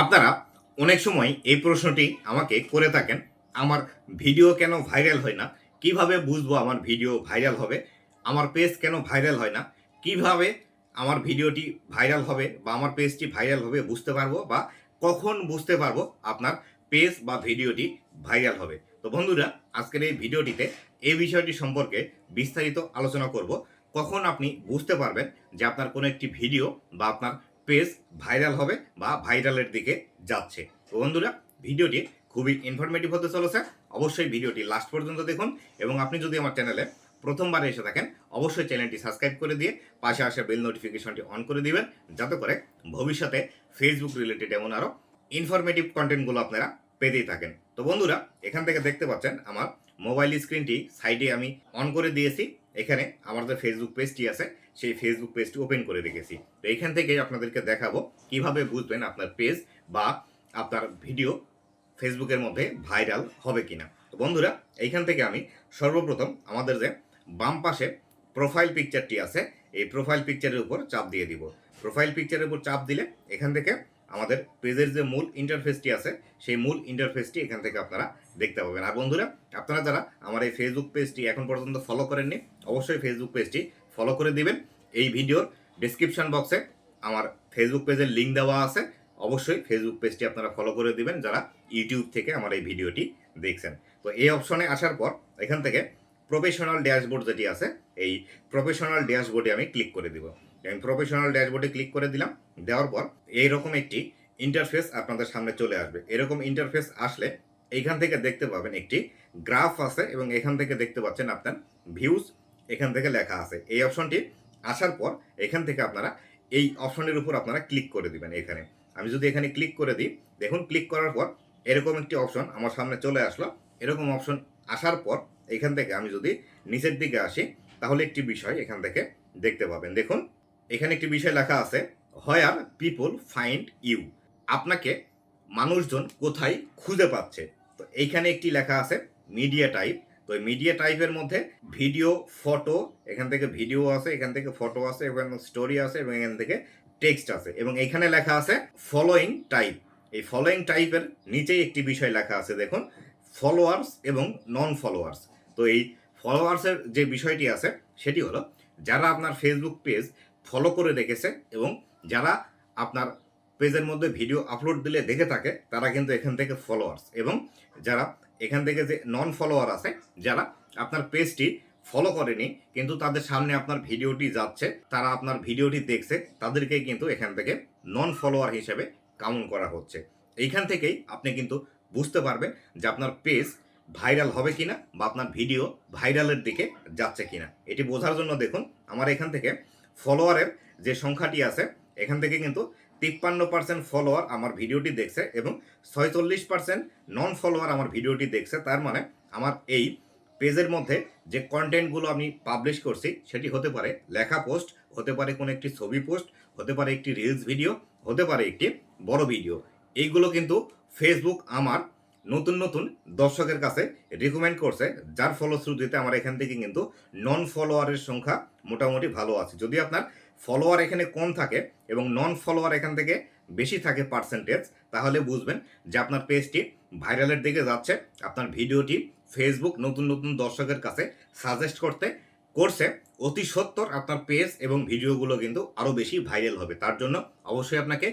আপনারা অনেক সময় এই প্রশ্নটি আমাকে করে থাকেন, আমার ভিডিও কেন ভাইরাল হয় না, কীভাবে বুঝব আমার ভিডিও ভাইরাল হবে, আমার পেজ কেন ভাইরাল হয় না, কীভাবে আমার ভিডিওটি ভাইরাল হবে বা আমার পেজটি ভাইরাল হবে বুঝতে পারব বা কখন বুঝতে পারব আপনার পেজ বা ভিডিওটি ভাইরাল হবে। তো বন্ধুরা, আজকের এই ভিডিওটিতে এই বিষয়টি সম্পর্কে বিস্তারিত আলোচনা করব। কখন আপনি বুঝতে পারবেন যে আপনার কোনো একটি ভিডিও বা আপনার পেজ ভাইরাল হবে বা ভাইরালের দিকে যাচ্ছে। তো বন্ধুরা, ভিডিওটি খুবই ইনফরমেটিভ হতে চলেছে। অবশ্যই ভিডিওটি লাস্ট পর্যন্ত দেখুন এবং আপনি যদি আমার চ্যানেলে প্রথমবার এসে থাকেন, অবশ্যই চ্যানেলটি সাবস্ক্রাইব করে দিয়ে পাশে আসা বেল নোটিফিকেশনটি অন করে দিবেন। যাতে করে ভবিষ্যতে ফেসবুক রিলেটেড এমন আরও ইনফরমেটিভ কন্টেন্টগুলো আপনারা পেতেই থাকেন। তো বন্ধুরা, এখান থেকে দেখতে পাচ্ছেন আমার মোবাইল স্ক্রিনটি সাইডে আমি অন করে দিয়েছি। এখানে আমার যে ফেসবুক পেজটি আছে, সেই ফেসবুক পেজটি ওপেন করে রেখেছি। তো এখান থেকে আপনাদেরকে দেখাবো কীভাবে বুঝবেন আপনার পেজ বা আপনার ভিডিও ফেসবুকের মধ্যে ভাইরাল হবে কিনা। তো বন্ধুরা, এইখান থেকে আমি সর্বপ্রথম আমাদের যে বাম পাশে প্রোফাইল পিকচারটি আছে, এই প্রোফাইল পিকচারের উপর চাপ দিয়ে দিব। প্রোফাইল পিকচারের উপর চাপ দিলে এখান থেকে আমাদের পেজের যে মূল ইন্টারফেসটি আছে, সেই মূল ইন্টারফেসটি এখান থেকে আপনারা দেখতে পাবেন। আর বন্ধুরা, আপনারা যারা আমার এই ফেসবুক পেজটি এখন পর্যন্ত ফলো করেননি, অবশ্যই ফেসবুক পেজটি ফলো করে দিবেন। এই ভিডিওর ডিসক্রিপশন বক্সে আমার ফেসবুক পেজের লিঙ্ক দেওয়া আছে। অবশ্যই ফেসবুক পেজটি আপনারা ফলো করে দিবেন যারা ইউটিউব থেকে আমার এই ভিডিওটি দেখছেন। তো এই অপশনে আসার পর এখান থেকে প্রফেশনাল ড্যাশবোর্ড যেটি আছে, এই প্রফেশনাল ড্যাশবোর্ডে আমি ক্লিক করে দিব। আমি প্রফেশনাল ড্যাশবোর্ডে ক্লিক করে দিলাম, দেওয়ার পর এইরকম একটি ইন্টারফেস আপনাদের সামনে চলে আসবে। এরকম ইন্টারফেস আসলে এইখান থেকে দেখতে পাবেন একটি গ্রাফ আছে এবং এখান থেকে দেখতে পাচ্ছেন আপনার ভিউজ এখান থেকে লেখা আছে। এই অপশনটি আসার পর এখান থেকে আপনারা এই অপশনের উপর আপনারা ক্লিক করে দিবেন এখানে। আমি যদি এখানে ক্লিক করে দিই, দেখুন ক্লিক করার পর এরকম একটি অপশন আমার সামনে চলে আসলো। এরকম অপশন আসার পর এখান থেকে আমি যদি নিচের দিকে আসি, তাহলে একটি বিষয় এখান থেকে দেখতে পাবেন। দেখুন, এখানে একটি বিষয় লেখা আছে হোয়ার পিপল ফাইন্ড ইউ আপনাকে মানুষজন কোথায় খুঁজে পাচ্ছে? তো এইখানে একটি লেখা আছে মিডিয়া টাইপ তো মিডিয়া টাইপের মধ্যে ভিডিও ফটো এখান থেকে ভিডিও আছে, এখান থেকে ফটো আছে এবং স্টোরি আছে, এবং এখান থেকে টেক্সট আছে। এবং এখানে লেখা আছে ফলোয়িং টাইপ এই ফলোয়িং টাইপের নিচেই একটি বিষয় লেখা আছে, দেখুন ফলোয়ার্স এবং নন ফলোয়ার্স তো এই ফলোয়ার্সের যে বিষয়টি আছে, সেটি হলো যারা আপনার ফেসবুক পেজ ফলো করে রেখেছে এবং যারা আপনার পেজের মধ্যে ভিডিও আপলোড দিলে দেখে থাকে, তারা কিন্তু এখান থেকে ফলোয়ার্স এবং যারা এখান থেকে যে নন ফলোয়ার আছে, যারা আপনার পেজটি ফলো করেনি, কিন্তু তাদের সামনে আপনার ভিডিওটি যাচ্ছে, তারা আপনার ভিডিওটি দেখছে তাদেরকে কিন্তু এখান থেকে নন ফলোয়ার হিসেবে কাউন্ট করা হচ্ছে। এইখান থেকেই আপনি কিন্তু বুঝতে পারবেন যে আপনার পেজ ভাইরাল হবে কিনা বা আপনার ভিডিও ভাইরালের দিকে যাচ্ছে কিনা, এটি বোঝার জন্য দেখুন, আমার এখান থেকে ফলোয়ারের যে সংখ্যাটি আছে, এখান থেকে কিন্তু তিপ্পান্ন পার্সেন্ট ফলোয়ার আমার ভিডিওটি দেখছে এবং ছয়চল্লিশ পার্সেন্ট নন ফলোয়ার আমার ভিডিওটি দেখছে, তার মানে আমার এই পেজের মধ্যে যে কন্টেন্টগুলো আমি পাবলিশ করছি, সেটি হতে পারে লেখা পোস্ট হতে পারে কোনো একটি ছবি পোস্ট হতে পারে একটি রিলস ভিডিও হতে পারে একটি বড় ভিডিও এইগুলো কিন্তু ফেসবুক আমার নতুন নতুন দর্শকের কাছে রিকমেন্ড করছে, যার ফলশ্রুতিতে আমার এখান থেকে কিন্তু নন ফলোয়ারের সংখ্যা মোটামুটি ভালো আছে। যদি আপনার ফলোয়ার এখানে কম থাকে এবং নন ফলোয়ার এখান থেকে বেশি থাকে পার্সেন্টেজ তাহলে বুঝবেন যে আপনার পেজটি ভাইরালের দিকে যাচ্ছে। আপনার ভিডিওটি ফেসবুক নতুন নতুন দর্শকের কাছে সাজেস্ট করতে, করছে। অতি সত্তর আপনার পেজ এবং ভিডিওগুলো কিন্তু আরও বেশি ভাইরাল হবে। তার জন্য অবশ্যই আপনাকে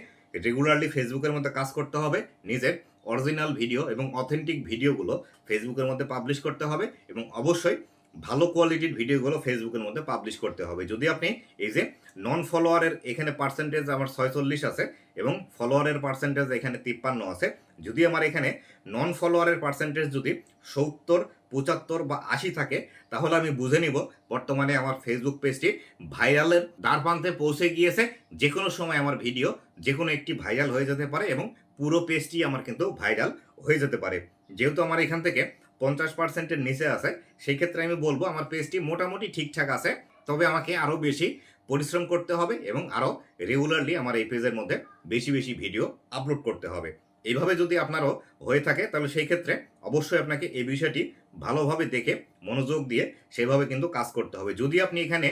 রেগুলারলি ফেসবুকের মধ্যে কাজ করতে হবে। নিজের অরিজিনাল ভিডিও এবং অথেন্টিক ভিডিওগুলো ফেসবুকের মধ্যে পাবলিশ করতে হবে এবং অবশ্যই ভালো কোয়ালিটির ভিডিওগুলো ফেসবুকের মধ্যে পাবলিশ করতে হবে। যদি আপনি এই যে নন ফলোয়ারের এখানে পার্সেন্টেজ আমার ছয়চল্লিশ আছে এবং ফলোয়ারের পার্সেন্টেজ এখানে তিপ্পান্ন আছে, যদি আমার এখানে নন ফলোয়ারের পার্সেন্টেজ যদি সত্তর, পঁচাত্তর বা আশি থাকে, তাহলে আমি বুঝে নিব বর্তমানে আমার ফেসবুক পেজটি ভাইরালের দ্বার প্রান্তে পৌঁছে গিয়েছে যে কোনো সময় আমার ভিডিও যে কোনো একটি ভাইরাল হয়ে যেতে পারে এবং পুরো পেজটি আমার কিন্তু ভাইরাল হয়ে যেতে পারে। যেহেতু আমার এখান থেকে পঞ্চাশ পার্সেন্টের নিচে আছে, সেই ক্ষেত্রে আমি বলব আমার পেজটি মোটামুটি ঠিকঠাক আছে, তবে আমাকে আরও বেশি পরিশ্রম করতে হবে এবং আরও রেগুলারলি আমার এই পেজের মধ্যে বেশি বেশি ভিডিও আপলোড করতে হবে। এইভাবে যদি আপনারও হয়ে থাকে, তাহলে সেই ক্ষেত্রে অবশ্যই আপনাকে এই বিষয়টি ভালোভাবে দেখে মনোযোগ দিয়ে সেভাবে কিন্তু কাজ করতে হবে। যদি আপনি এখানে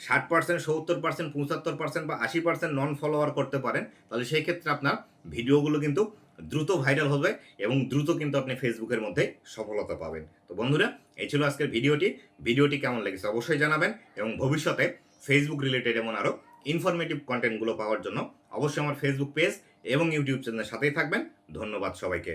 ষাট পার্সেন্ট সত্তর পার্সেন্ট পঁচাত্তর পার্সেন্ট বা আশি পার্সেন্ট নন ফলোয়ার করতে পারেন, তাহলে সেই ক্ষেত্রে আপনার ভিডিওগুলো কিন্তু দ্রুত ভাইরাল হবে এবং দ্রুত কিন্তু আপনি ফেসবুকের মধ্যে সফলতা পাবেন। তো বন্ধুরা, এই ছিল আজকের ভিডিওটি। ভিডিওটি কেমন লেগেছে অবশ্যই জানাবেন এবং ভবিষ্যতে ফেসবুক রিলেটেড এমন আরও ইনফরমেটিভ কন্টেন্টগুলো পাওয়ার জন্য অবশ্যই আমার ফেসবুক পেজ এবং ইউটিউব চ্যানেলের সাথেই থাকবেন। ধন্যবাদ সবাইকে।